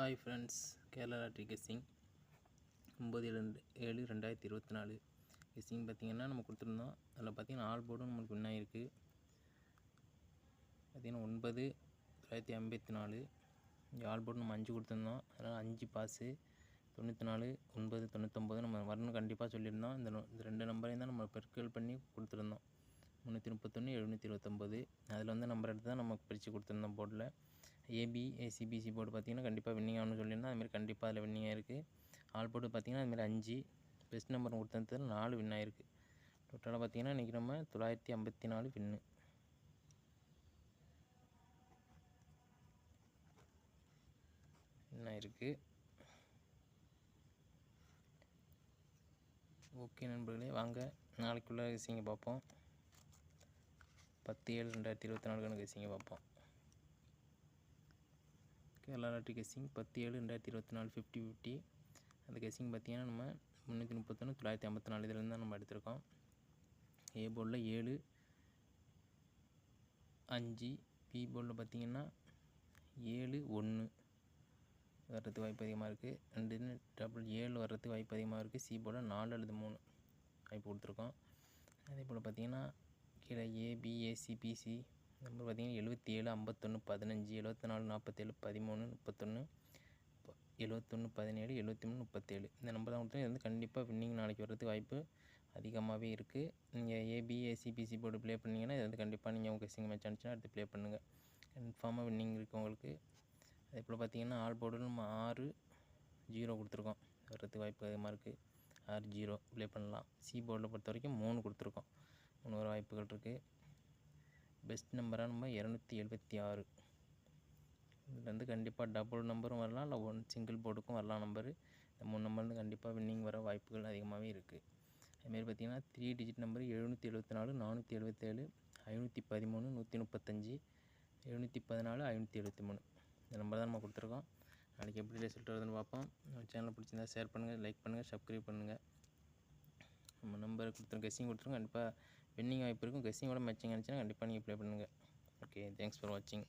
Hi friends Kerala lottery guessing ஒம்பது ரெண்டு ஏழு ரெண்டாயிரத்தி இருபத்தி நாலு கெஸ்ஸிங் பார்த்திங்கன்னா நம்ம கொடுத்துருந்தோம். அதில் பார்த்திங்கன்னா ஆல் போர்டும் நம்மளுக்கு வின் ஆகிருக்கு பார்த்திங்கன்னா ஒன்பது தொள்ளாயிரத்தி ஐம்பத்தி நாலு இங்கே ஆல் போர்டு நம்ம அஞ்சு கொடுத்துருந்தோம். அதனால் அஞ்சு பாஸு தொண்ணூற்றி நாலு ஒன்பது தொண்ணூற்றொம்பது நம்ம வரணும் கண்டிப்பாக சொல்லியிருந்தோம். இந்த இந்த ரெண்டு நம்பரையும் தான் நம்ம பெருக்கல் பண்ணி கொடுத்துருந்தோம். முந்நூற்றி முப்பத்தொன்று எழுநூற்றி இருபத்தொம்போது. அதில் வந்து நம்பர் எடுத்து தான் நம்ம பிரித்து கொடுத்துருந்தோம் போர்டில் ஏபி ஏசிபிசி போர்டு பார்த்தீங்கன்னா கண்டிப்பாக வின்னிங் ஆகணும்னு சொல்லியிருந்தோம் அதுமாதிரி கண்டிப்பாக அதில் வின்னிங் ஆயிருக்கு. ஆல் போர்டு பார்த்தீங்கன்னா அதுமாரி அஞ்சு பெஸ்ட் நம்பர் கொடுத்தது நாலு வின் ஆயிருக்கு. டோட்டலாக பார்த்தீங்கன்னா இன்றைக்கி நம்ம தொள்ளாயிரத்தி ஐம்பத்தி நாலு வின்னு வின் ஆயிருக்கு. ஓகே நண்பர்களே வாங்க. நாளைக்குள்ளே கசிங்க பார்ப்போம். பத்து ஏழு ரெண்டாயிரத்தி இருபத்தி நாலுக்கான கசிங்க பார்ப்போம். கேரளா லாட்ரி கெஸ்ஸிங் பத்து ஏழு ரெண்டாயிரத்தி இருபத்தி நாலு ஃபிஃப்டி ஃபிஃப்டி அந்த கெஸ்ஸிங் பார்த்தீங்கன்னா நம்ம முந்நூற்றி முப்பத்தொன்று தொள்ளாயிரத்தி ஐம்பத்தி நாலு இதுலேருந்து தான் நம்ம எடுத்திருக்கோம். ஏ போர்டில் ஏழு அஞ்சு பி போர்டில் பார்த்தீங்கன்னா ஏழு ஒன்று வர்றதுக்கு வாய்ப்பு அதிகமாக இருக்குது ரெண்டு டபுள் ஏழு வர்றதுக்கு வாய்ப்பு அதிகமாக இருக்குது சி போர்டில் நாலு அல்லது மூணு வாய்ப்பு கொடுத்துருக்கோம். அதே போல் பார்த்திங்கன்னா கீழே ஏபி ஏசி பிசி நம்பர் பார்த்தீங்கன்னா எழுபத்தி ஏழு ஐம்பத்தொன்று பதினஞ்சு எழுபத்தி நாலு நாற்பத்தேழு பதிமூணு முப்பத்தொன்று எழுபத்தொன்று பதினேழு எழுபத்தி மூணு முப்பத்தேழு. இந்த நம்பர் தான் கொடுத்தோம் இது வந்து கண்டிப்பாக வின்னிங் நாளைக்கு வர்றதுக்கு வாய்ப்பு அதிகமாகவே இருக்குது நீங்கள் ஏபிஎஸ்சி பிசி போர்டு ப்ளே பண்ணீங்கன்னா இது வந்து கண்டிப்பாக நீங்கள் உங்கள் சிங் மேட்ச் அனுப்பிச்சுன்னா எடுத்து ப்ளே பண்ணுங்கள் கன்ஃபார்மாக வின்னிங் இருக்குது உங்களுக்கு. அதே போல் பார்த்தீங்கன்னா ஆல் போர்டில் நம்ம ஆறு ஜீரோ கொடுத்துருக்கோம். வர்றதுக்கு வாய்ப்பு அதிகமாக இருக்குது ஆறு ஜீரோ ப்ளே பண்ணலாம். சி போர்டில் பொறுத்த வரைக்கும் மூணு கொடுத்துருக்கோம். மூணு வர வாய்ப்புகள் இருக்குது பெஸ்ட் நம்பராக நம்ம இரநூத்தி எழுபத்தி ஆறு. இதுலேருந்து கண்டிப்பாக டபுள் நம்பரும் வரலாம். இல்லை ஒன் சிங்கிள் போர்டுக்கும் வரலாம் நம்பரு இந்த மூணு நம்பர்லேருந்து கண்டிப்பாக வின்னிங் வர வாய்ப்புகள் அதிகமாகவே இருக்குது அதுமாரி பார்த்தீங்கன்னா த்ரீ டிஜிட் நம்பர் எழுநூற்றி எழுபத்தி நாலு நானூற்றி எழுபத்தேழு ஐநூற்றி பதிமூணு நூற்றி முப்பத்தஞ்சு எழுநூற்றி பதினாலு ஐநூற்றி எழுபத்தி மூணு. இந்த நம்பர் தான் நம்ம கொடுத்துருக்கோம். நாளைக்கு எப்படி ரிசல்ட் வருதுன்னு பார்ப்போம். நம்ம சேனல் பிடிச்சிருந்தா ஷேர் பண்ணுங்கள் லைக் பண்ணுங்கள் சப்ஸ்கிரைப் பண்ணுங்கள் நம்ம நம்பர் கொடுத்துருங்க கெஸ்ஸிங் கொடுத்துருங்க கண்டிப்பாக வின்னிங் வாய்ப்பு இருக்கும். கெஸ்ஸிங்கோட மேட்சிங் ஆனிச்சுன்னா கண்டிப்பாக நீங்கள் ப்ளே பண்ணுங்கள் ஓகே தேங்க்ஸ் ஃபார் வாட்சிங்